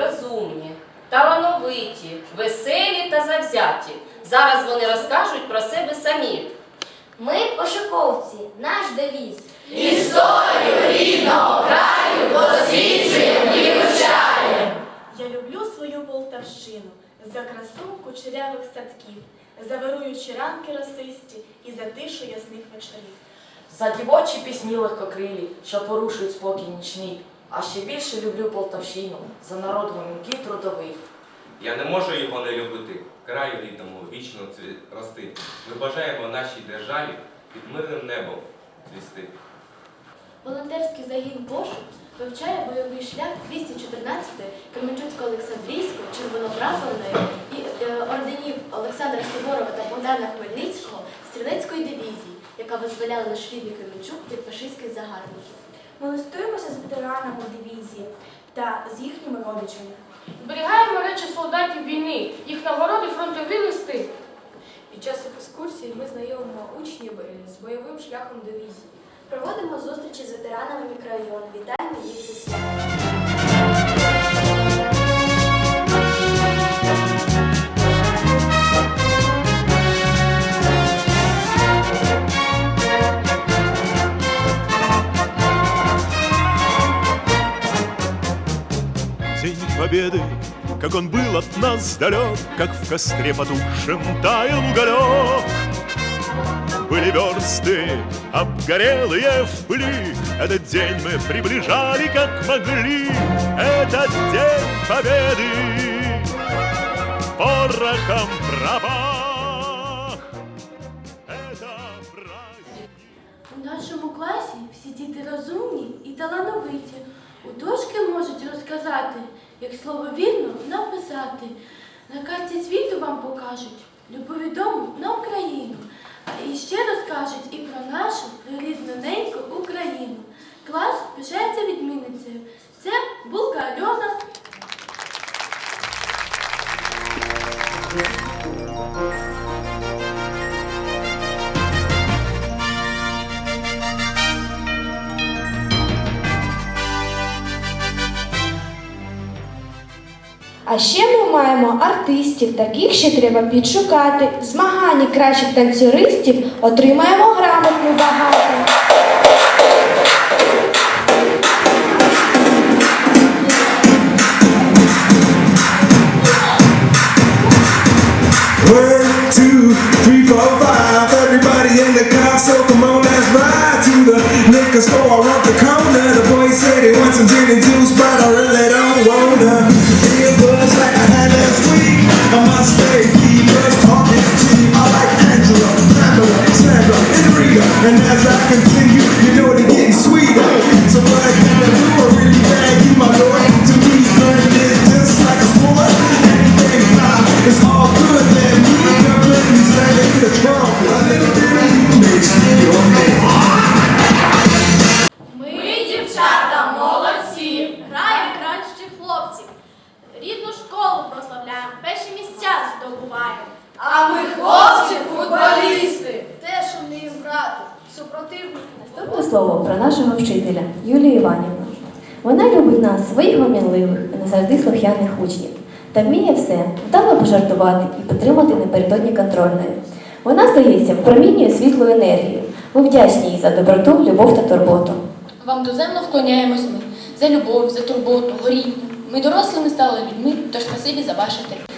розумні, талановиті, веселі та завзяті. Зараз вони розкажуть про себе самі. Ми пошуковці, наш девіз. Історію рідного краю досліджуємо і вивчаємо. Я люблю свою Полтавщину за красу кучерявих садків, за вируючі ранки росисті і за тишу ясних вечорів. За дівочі пісні легкокрилі, що порушують спокій нічний. А ще більше люблю Полтавщину за народ гомінкий трудовий. Я не можу його не любити, краю рідному вічно рости. Ми бажаємо нашій державі під мирним небом цвісти. Волонтерський загін пошук вивчає бойовий шлях 214-ї Кременчуцько-Олександрійської, Червонопрапорної і е, орденів Олександра Суворова та Богдана Хмельницького стрілецької дивізії, яка визволяла наш рідний Кременчук від фашистських загарбників. Ми листуємося з ветеранами дивізії та з їхніми родичами. Зберігаємо речі солдатів війни, їх нагороди фронтові листи. Під час екскурсії ми знайомимо учнів з бойовим шляхом дивізії. Проводимо зустрічі з ветеранами мікрорайону. Вітаємо їх зі святом. Победы, как он был от нас далек, Как в костре потухшем таял уголек. Были версты, обгорелые в пыли, Этот день мы приближали, как могли, Этот день Победы порохом пропах. Это праздник. У нашому класі всі діти розумні і талановиті. У дошки можуть розказати, як слово вільно написати. На карті світу вам покажуть любові дому на Україну. А і ще розкажуть і про нашу рідну неньку Україну. Клас пишається відмінницею. Це Булка Альона. А ще ми маємо артистів, таких ще треба підшукати. В змаганні кращих танцюристів отримаємо грамотну багато. The boys say they want some gin and juice, but I really don't wanna. Наступне слово про нашого вчителя Юлію Іванівну. Вона любить нас, своїх гомінливих і не завжди слухняних учнів, та вміє все вдало пожартувати і підтримати напередодні контрольної. Вона, здається, впромінює світлу енергію. Ми вдячні їй за доброту, любов та турботу. Вам доземно вклоняємось ми за любов, за турботу, горіння. Ми дорослими стали людьми, тож спасибі за ваше терпіння.